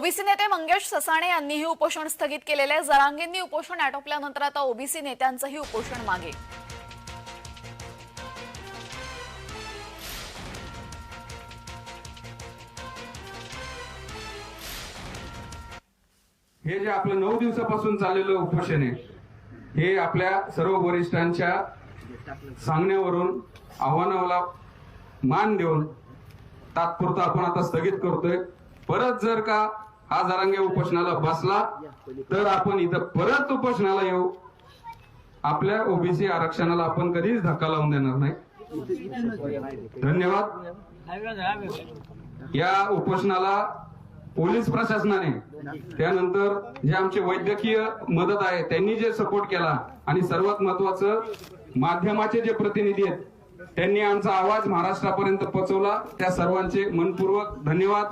OBC नेते मंगेश ससाणे यांनीही उपोषण स्थगित केलेले आहे. जरांगेंनी उपोषण आटोपल्यानंतर आता ओबीसी नेत्यांचंही उपोषण मागे. हे जे आपलं नऊ दिवसापासून चाललेलं उपोषण आहे हे आपल्या सर्व वरिष्ठांच्या सांगण्यावरून आव्हानाला मान देऊन तात्पुरतं आपण आता स्थगित करतोय. परत जर का हा जरांगे उपोषणाला बसला तर आपण इथं परत उपोषणाला येऊ. आपल्या ओबीसी आरक्षणाला आपण कधीच धक्का लावून देणार नाही. धन्यवाद. या उपोषणाला पोलीस प्रशासनाने त्यानंतर जे आमचे वैद्यकीय मदत आहे त्यांनी जे सपोर्ट केला आणि सर्वात महत्वाचं माध्यमाचे जे प्रतिनिधी आहेत त्यांनी आमचा आवाज महाराष्ट्रापर्यंत पोहोचवला. त्या सर्वांचे मनपूर्वक धन्यवाद.